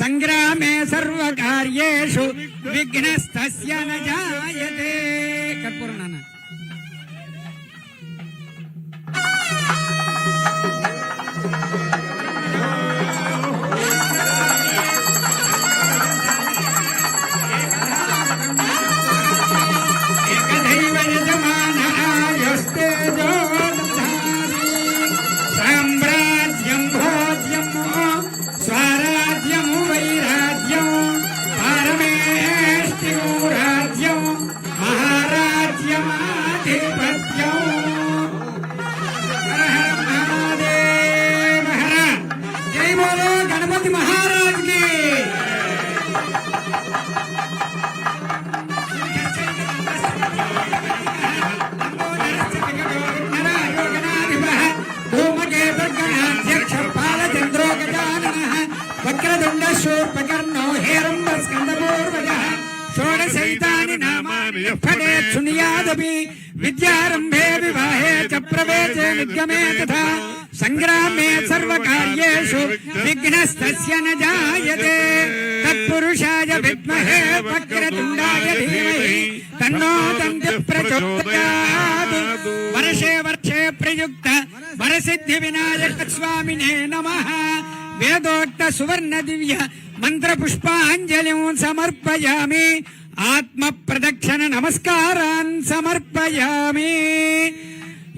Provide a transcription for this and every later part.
సంగ్రామే సర్వకార్యేషు విఘ్నస్తస్య న జాయతే. కర్పూరం నాన్న. చ ప్రవేశే నిర్గమే తథా సంగ్రామే సర్వకార్యేషు విఘ్నస్తస్య న జాయతే తత్పురుషాయ విద్మహే వక్రతుండాయ ధీమహి తన్నో దంతి ప్రచోదయాత్ వర్షే వర్షే ప్రయుక్త వరసిద్ధి వినాయక స్వామినే నమః వేదోక్త సువర్ణ దివ్య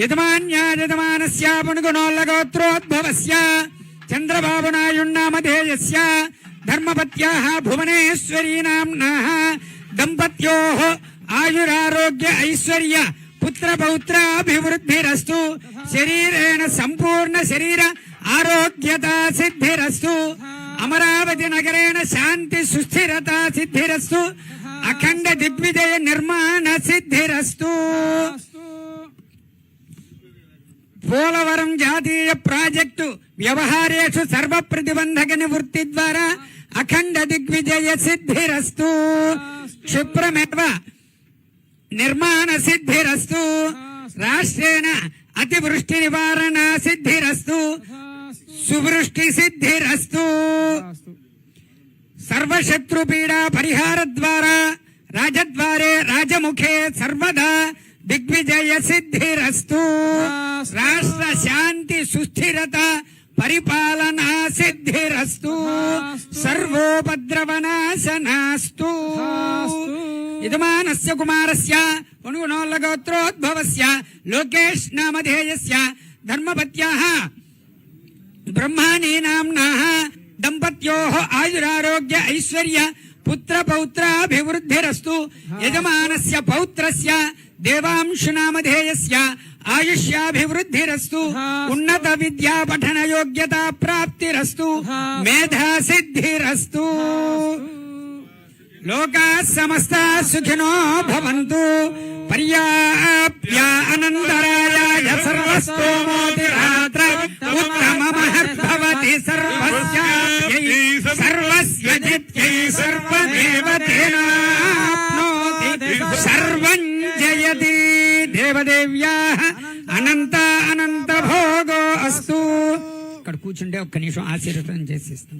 యజమాన్యాజమానస్యాపుణుగుణోల్లగోత్రోద్భవస్య పుష్పాంజలిం సమర్పయామి చంద్రబాబు నాయుణ్ణామధేయస్య ధర్మపత్యాः భువనేశ్వరీ నామ్నాः దంపత్యోः ఆయురారోగ్య ఐశ్వర్య పుత్ర పౌత్రాభివృద్ధిరస్తు శరీరేణ సంపూర్ణ శరీర ఆరోగ్యత సిద్ధిరస్తు అమరావతి నగరేణ శాంతి సుస్థిరత సిద్ధిరస్తు అఖండ దిగ్విజయ నిర్మాణ సిద్ధిరస్తు. పోలవరం జాతీయ ప్రాజెక్టు వ్యవహారేషు సర్వ ప్రతిబంధక నివృత్తి ద్వారా అఖండ దిగ్విజయ సిద్ధిరస్తు. క్షిప్రమేవ నిర్మాణ సిద్ధిరస్తు. రాష్ట్రేణ అతివృష్టి నివారణ సిద్ధిరస్తు. సువృష్టి సిద్ధిరస్తు. సర్వశత్రు పీడా పరిహార ద్వారా రాజద్వారే రాజముఖే సర్వదా దిగ్విజయ సిద్ధిరస్తు రాష్ట్ర శాంతి సుస్థిరత పరిపాలనా సిద్ధిరస్తు సర్వోపద్రవనాశనాస్తు యజమానస్య కుమారస్య పుణుగుణోల్లగోత్రోద్భవస్య లోకేష్ నామధేయస్య ధర్మపత్యాः బ్రహ్మాణీ నామ్నాः దంపత్యోः ఆయురారోగ్య ఐశ్వర్య పుత్ర పౌత్రాభివృద్ధిరస్తు యజమానస్య పౌత్రస్య దేవాంశునామధేయస్య ఆయుష్యాభివృద్ధిరస్తు ఉన్నత విద్యా పఠన యోగ్యత ప్రాప్తిరస్తు మేధా సిద్ధిరస్తు లోకా సమస్త సుఖినో భవంతు. పర్యాప్య అనంతరాయ సర్వస్తోమోతి రాత్ర ఉత్తమ మహద్భవతి సర్వస్యాప్యై దేవదేవ్యాః అనంత అనంత భోగో అస్తు. ఇక్కడ కూర్చుంటే ఒక్క నిమిషం ఆశీర్వదం చేసిస్తాం.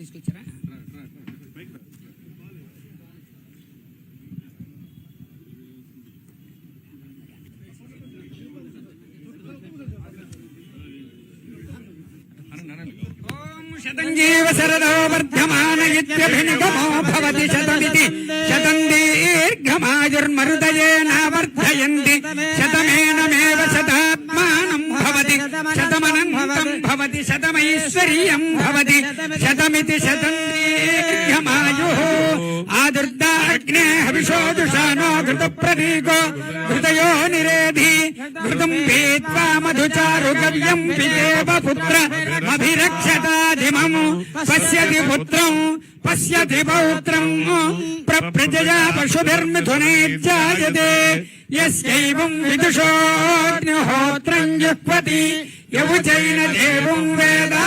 తీసుకొచ్చారా? శతంజీవ శరదో వర్ధమాన ఇత్యభినిగమో భవతి శతమితి. శతం దీర్ఘమాయుర్మరుదయేన వర్ధయంతి శతమేనమేవ శతాత్మానం భవతి. శతమనంతం భవతి. శతమైశ్వర్యం భవతి. శతమితి శతం దీర్ఘమాయు ఆదుర్ अग्ने हविषो जुषानो घृतप्रदीको घृतयो निरेधि घृतम् पीत्वा मधुचारुगव्यम् पितेव पुत्र अभिरक्षताधिमम् पश्यति पुत्रम् पश्यति पौत्रम् प्रप्रजया पशुभिर्मिथुनेत्याजते यस्यैवम् विदुषोऽग्निहोत्रम् जुह्वति यवचैन देवम् वेदा।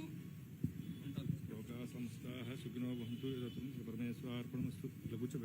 सुखिनो भवन्तु लघु च